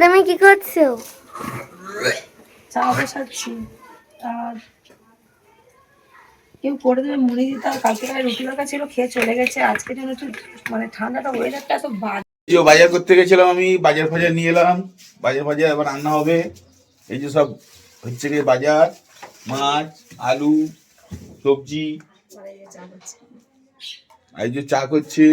তুমি কি করছ? চা বসাচ্ছি। আর কেউ করে দেবে মুড়ি দিতে আর কালকে গায়ে রুটি রাখা ছিল খেয়ে চলে গেছে। আজকে যেন একটু মানে ঠান্ডাটা ওয়েদারটা এত বাজে। এই যে বাজার করতে গেছিলাম আমি বাজার ফাজার নিয়ে এলাম। বাজার ফাজার এবার রান্না হবে। এই যে সব হচ্ছে গিয়ে বাজার মাছ আলু সবজি। মানে আর এই যে চা করছে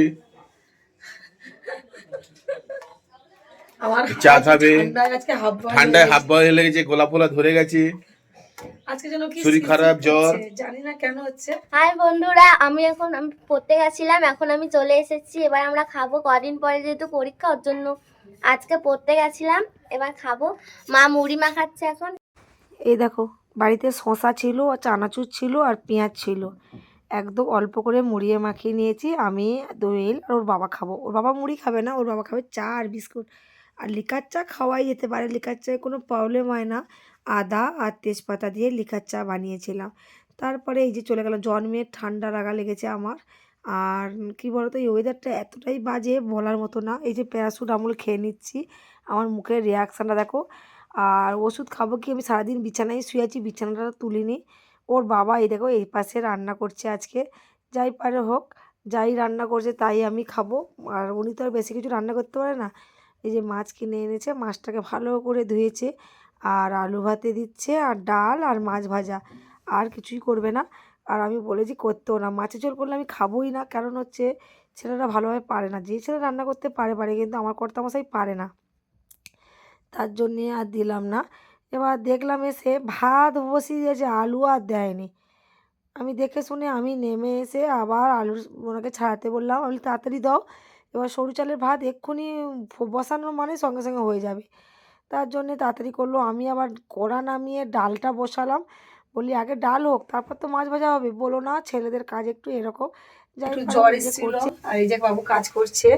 আমার চা খাবে। ঠান্ডায় আজকে হাফ বয়েল লেগেছে গোলা ফোলা ধরে গেছে। আজকে যেন কি শরীর খারাপ, জ্বর। জানি না কেন হচ্ছে। হাই বন্ধুরা আমি এখন আমি পড়তে গেছিলাম এখন আমি চলে এসেছি। এবার আমরা খাব কদিন পরে যেহেতু পরীক্ষা ওর জন্য আজকে পড়তে গেছিলাম। এবার খাব। মা মুড়ি মাখাচ্ছে এখন। এই দেখো বাড়িতে শশা ছিল আর চানাচুর ছিল আর পেঁয়াজ ছিল। একদম অল্প করে মুড়িয়ে মাখিয়ে নিয়েছি। আমি দোয়েল আর ওর বাবা খাব। ওর বাবা মুড়ি খাবে না ওর বাবা খাবে চা আর বিস্কুট। আর লিকার চা খাওয়াই যেতে পারে। লিকার চায়ে কোনো প্রবলেম হয় না। আদা আর তেজপাতা দিয়ে লিকার চা বানিয়েছিলাম। তারপরে এই যে চলে গেল জন্মের ঠান্ডা লাগা লেগেছে আমার। আর কি বলতো, এই ওয়েদারটা এতটাই বাজে বলার মতো না। এই যে প্যারাসুট আমুল খেয়ে নিচ্ছি। আমার মুখের রিয়াকশানটা দেখো। আর ওষুধ খাব কি আমি? সারাদিন বিছানায় শুয়ে আছি, বিছানাটা তুলিনি। ওর বাবা এই দেখো এই পাশে রান্না করছে আজকে। যাই পারে হোক, যাই রান্না করছে তাই আমি খাব। আর উনি তো আর বেশি কিছু রান্না করতে পারে না। এই যে মাছ কিনে এনেছে, মাছটাকে ভালো করে ধুয়েছে আর আলু ভাতে দিচ্ছে আর ডাল আর মাছ ভাজা। আর কিছুই করবে না। আর আমি বলেছি, করতেও না। মাছের ঝোল করলে আমি খাবোই না। কারণ হচ্ছে ছেলেরা ভালোভাবে পারে না। যে ছেলে রান্না করতে পারে পারে, কিন্তু আমার কর্তামশাই পারে না। তার জন্যে আর দিলাম না। এবার দেখলাম এসে ভাত বসিয়ে দিয়েছে, আলু আর দেয়নি। আমি দেখে শুনে আমি নেমে এসে আবার আলুর ওনাকে ছাড়াতে বললাম, আমি তাড়াতাড়ি দাও। এবার সরু চালের ভাত এক্ষুনি বসানোর মানে সঙ্গে সঙ্গে হয়ে যাবে। তার জন্যে তাড়াতাড়ি করল। আমি আবার কড়া নামিয়ে ডালটা বসালাম। বলি আগে ডাল হোক তারপর তো মাছ ভাজা হবে। বলো না ছেলেদের কাজ একটু এরকম। যাই জ্বর এসেছিল আর এই যে বাবু কাজ করছে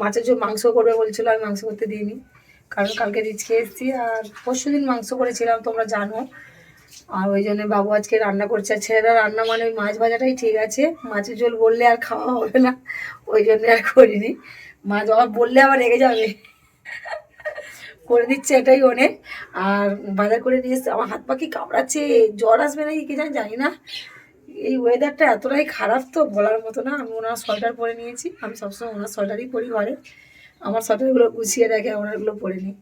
মাছের ঝোল মাংস করবে বলছিল আমি মাংস করতে দিইনি। কারণ কালকে রিচ খেয়ে এসেছি আর পরশু দিন মাংস করেছিলাম তোমরা জানো। আর ওই জন্য বাবু আজকে রান্না করছে। ছেলেরা রান্না মানে ওই মাছ ভাজাটাই ঠিক আছে। মাছের ঝোল বললে আর খাওয়া হবে না। ওই জন্য আর করিনি। মাছ আবার বললে আবার রেগে যাবে। করে দিচ্ছে এটাই অনেক আর বাজার করে নিয়ে এসছে। আমার হাত পাখি কামড়াচ্ছে? জ্বর আসবে নাকি কি জানি জানি না। এই ওয়েদারটা এতটাই খারাপ তো বলার মতো না। আমি ওনার সোয়েটার পরে নিয়েছি। আমি সবসময় ওনার সোয়েটারই পরি ঘরে। আমার সোয়েটারগুলো গুছিয়ে রাখে ওনারগুলো পরে নিই।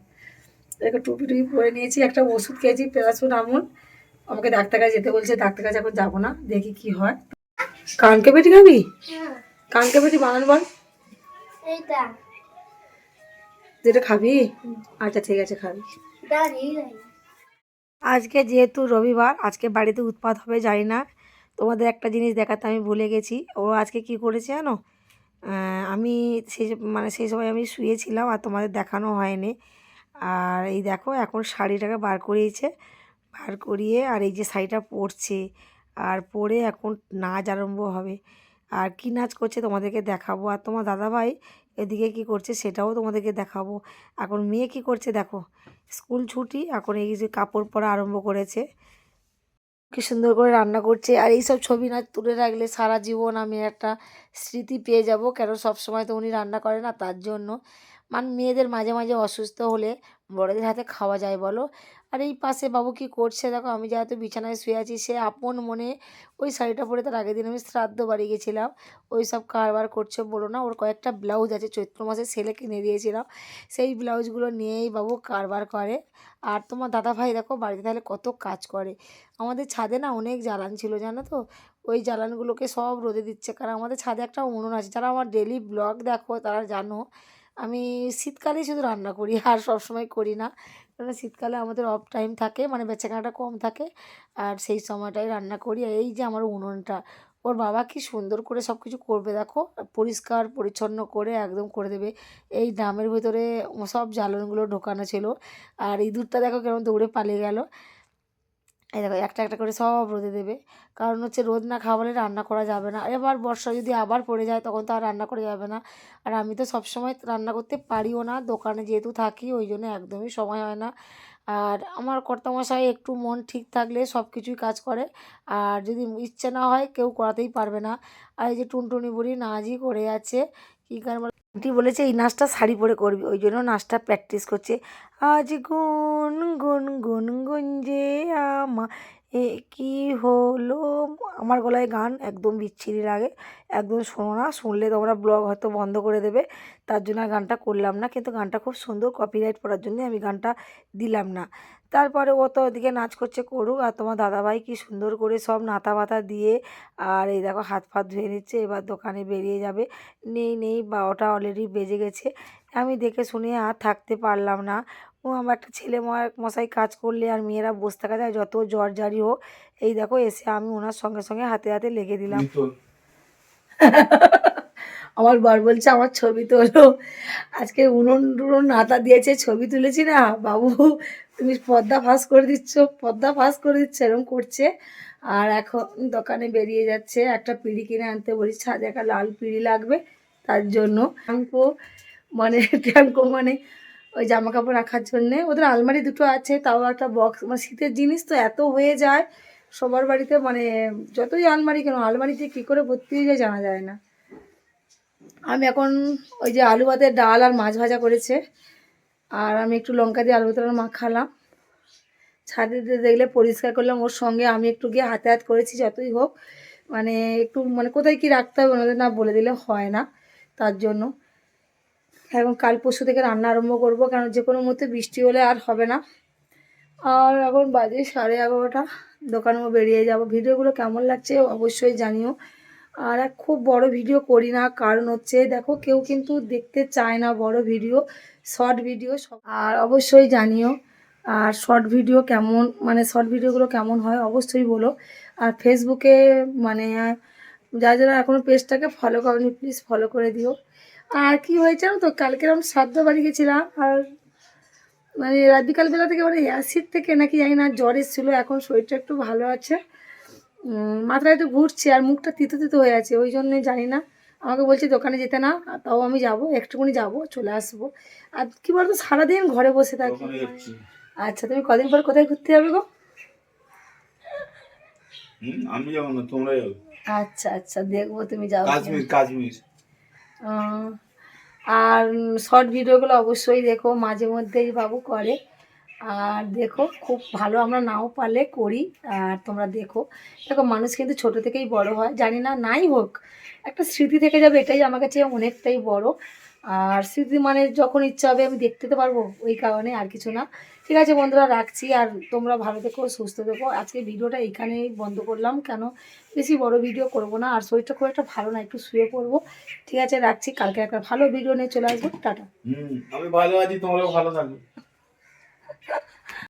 একটা টুপি টুপি পরে নিয়েছি। একটা ওষুধ খেয়েছি প্যারাসুট আমুল আমাকে ডাক্তার কাছে যেতে বলছে ডাক্তার কাছে এখন যাব না দেখি কি হয়। কানকে পেটি খাবি কানকে পেটি বানান বল। যেটা খাবি? আচ্ছা ঠিক আছে খাবি। আজকে যেহেতু রবিবার আজকে বাড়িতে উৎপাত হবে জানি না। তোমাদের একটা জিনিস দেখাতে আমি ভুলে গেছি। ও আজকে কি করেছে জানো? আমি সেই মানে সেই সময় আমি শুয়েছিলাম আর তোমাদের দেখানো হয়নি। আর এই দেখো এখন শাড়িটাকে বার করিয়েছে। বার করিয়ে আর এই যে শাড়িটা পরছে, আর পরে এখন নাচ আরম্ভ হবে। আর কি নাচ করছে তোমাদেরকে দেখাবো। আর তোমার দাদাভাই এদিকে কি করছে সেটাও তোমাদেরকে দেখাবো। এখন মেয়ে কি করছে দেখো, স্কুল ছুটি, এখন এই যে কাপড় পরা আরম্ভ করেছে। কি সুন্দর করে রান্না করছে। আর এইসব ছবি না তুলে রাখলে সারা জীবন আমি একটা স্মৃতি পেয়ে যাব। কেন সব সময় তো উনি রান্না করে না, তার জন্য। মানে মেয়েদের মাঝে মাঝে অসুস্থ হলে বড়দের হাতে খাওয়া যায় বলো। আর এই পাশে বাবু কি করছে দেখো, আমি যেহেতু বিছানায় শুয়ে আছি, সে আপন মনে ওই শাড়িটা পরে তার আগের দিন আমি শ্রাদ্ধ বাড়ি গেছিলাম। ওই সব কারবার করছে বলো না, ওর কয়েকটা ব্লাউজ আছে, চৈত্র মাসে সেলে কিনে দিয়েছিলাম। সেই ব্লাউজগুলো নিয়েই বাবু কারবার করে। আর তোমার দাদা ভাই দেখো, বাড়িতে তাহলে কত কাজ করে। আমাদের ছাদে না অনেক জ্বালান ছিল, জানো তো? ওই জ্বালানগুলোকে সব রোদে দিচ্ছে। কারণ আমাদের ছাদে একটা উনুন আছে, যারা আমার ডেলি ব্লগ দেখো তারা জানো আমি শীতকালেই শুধু রান্না করি আর সব সময় করি না। কারণ শীতকালে আমাদের অফ টাইম থাকে মানে বেচাকেনাটা কম থাকে, আর সেই সময়টাই রান্না করি। আর এই যে আমার উনুনটা, ওর বাবা কি সুন্দর করে সব কিছু করবে, দেখো? পরিষ্কার, পরিচ্ছন্ন করে একদম করে দেবে। এই ড্রামের ভিতরে সব জ্বালনগুলো ঢোকানো ছিল। আর ইঁদুরটা দেখো কেমন দৌড়ে পালিয়ে গেল। এই দেখো, একটা একটা করে সব রোদে দেবে। কারণ হচ্ছে রোদ না খাওয়ালে রান্না করা যাবে না। এবার বর্ষা যদি আবার পড়ে যায়, তখন তো আর রান্না করা যাবে না। আর আমি তো সবসময় রান্না করতে পারিও না, দোকানে যেহেতু থাকি, ওই জন্য একদমই সময় হয় না। আর আমার কর্তামশাই একটু মন ঠিক থাকলে সব কিছুই কাজ করে। আর যদি ইচ্ছে না হয়, কেউ করাতেই পারবে না। আর এই যে টুনটুনি বুড়ি নাচই করে আছে, কী কারণ আন্টি বলেছে, এই নাচটা শাড়ি পরে করবি। ওই জন্য নাচটা প্র্যাকটিস করছে। আজ গুন গুন গুন যে আমা এ কি হলো? আমার গলায় গান একদম বিচ্ছিরি লাগে। একদম শোনো না, শুনলে তোমরা ব্লগ হয়তো বন্ধ করে দেবে। তার জন্য আর গানটা করলাম না, কিন্তু গানটা খুব সুন্দর কপিরাইট পড়ার জন্য আমি গানটা দিলাম না। তারপরে ও তো ওদিকে নাচ করছে করুক, আর তোমার দাদাভাই কি সুন্দর করে সব নাতা বাতা দিয়ে, আর এই দেখো হাত ফাত ধুয়ে নিচ্ছে, এবার দোকানে বেরিয়ে যাবে। নেই নেই, বারোটা অলরেডি বেজে গেছে। আমি দেখে শুনে আর থাকতে পারলাম না। ও আমার একটা ছেলে মশাই কাজ করলে আর মেয়েরা বসে থাকা যায় যত জ্বর জারি হোক। এই দেখো এসে আমি ওনার সঙ্গে সঙ্গে হাতে হাতে লেগে দিলাম। আমার বর বলছে আমার ছবি তোলো। আজকে উনুন টুনুন নাতা দিয়েছে ছবি তুলেছি না? বাবু তুমি পর্দা ফাঁস করে দিচ্ছ পর্দা ফাঁস করে দিচ্ছ এরকম করছে। আর এখন দোকানে বেরিয়ে যাচ্ছে একটা পিড়ি কিনে আনতে বলি ছাদে একটা লাল পিড়ি লাগবে তার জন্য। ট্যাঙ্কো মানে ট্যাঙ্কো মানে ওই জামা কাপড় রাখার জন্যে। ওদের আলমারি দুটো আছে, তাও একটা বক্স মানে শীতের জিনিস তো এত হয়ে যায়, সবার বাড়িতে মানে যতই আলমারি কেন, আলমারিতে কী করে ভর্তি হয়ে যায় জানা যায় না। আমি এখন ওই যে আলু ভাতের ডাল আর মাছ ভাজা করেছে, আর আমি একটু লঙ্কা দিয়ে আলু ভাতের মাখালাম। ছাদে দেখলে পরিষ্কার করলাম, ওর সঙ্গে আমি একটু গিয়ে হাতে হাত করেছি যতই হোক। মানে একটু মানে কোথায় কি রাখতে হবে ওনাদের না বলে দিলে হয় না, তার জন্য। এখন কাল পরশু থেকে রান্না আরম্ভ করব, কারণ যে কোনো মধ্যে বৃষ্টি হলে আর হবে না। আর এখন বাজে সাড়ে এগারোটা দোকানেও বেরিয়ে যাব। ভিডিওগুলো কেমন লাগছে অবশ্যই জানিও। আর এক খুব বড় ভিডিও করি না, কারণ হচ্ছে দেখো, কেউ কিন্তু দেখতে চায় না বড় ভিডিও, শর্ট ভিডিও আর অবশ্যই জানিও, আর শর্ট ভিডিও কেমন মানে শর্ট ভিডিওগুলো কেমন হয় অবশ্যই বলো। আর ফেসবুকে মানে যারা যারা এখনও পেজটাকে ফলো করনি প্লিজ ফলো করে দিও। আর কি হয়েছে তো? কালকে আমি শ্রাদ্ধ বাড়ি গেছিলাম আর মানে রাত বিকালবেলা থেকে মানে অ্যাসিড থেকে নাকি জানি না জ্বর এসেছিল এখন শরীরটা একটু ভালো আছে। মাথাটা একটু ঘুরছে আর মুখটা তিতো তিতো হয়ে আছে ওই জন্যে জানি না। আমাকে বলছে দোকানে যেতে না তাও আমি যাব একটুখানি যাব চলে আসব। আর কি বলতো সারাদিন ঘরে বসে থাকি। আচ্ছা তুমি কদিন পর কোথায় ঘুরতে যাবে গো? আমি যাব না তোমরা যাবে। আচ্ছা আচ্ছা দেখব তুমি যাও। কাশ্মীর কাশ্মীর। আর শর্ট ভিডিওগুলো অবশ্যই দেখো, মাঝে মধ্যেই বাবু করে। আর দেখো, খুব ভালো আমরা নাও পারলে করি, আর তোমরা দেখো। দেখো, মানুষ কিন্তু ছোট থেকেই বড় হয়, জানি না, নাই হোক, একটা স্মৃতি থেকে যাবে, এটাই আমার কাছে অনেকটাই বড়। আর স্মৃতি মানে যখন ইচ্ছা হবে আমি দেখতে তো পারব, ওই কারণে আর কিছু না। ঠিক আছে বন্ধুরা, রাখছি আর তোমরা ভালো থেকো, সুস্থ থেকো। আজকে ভিডিওটা এখানেই বন্ধ করলাম, কেন? বেশি বড় ভিডিও করব না, আর শরীরটা খুব একটা ভালো না, একটু শুয়ে পড়ব। ঠিক আছে, রাখছি, কালকে একটা ভালো ভিডিও নিয়ে চলে আসব। টাটা। আমি ভালো আছি, তোমরাও ভালো থাকো।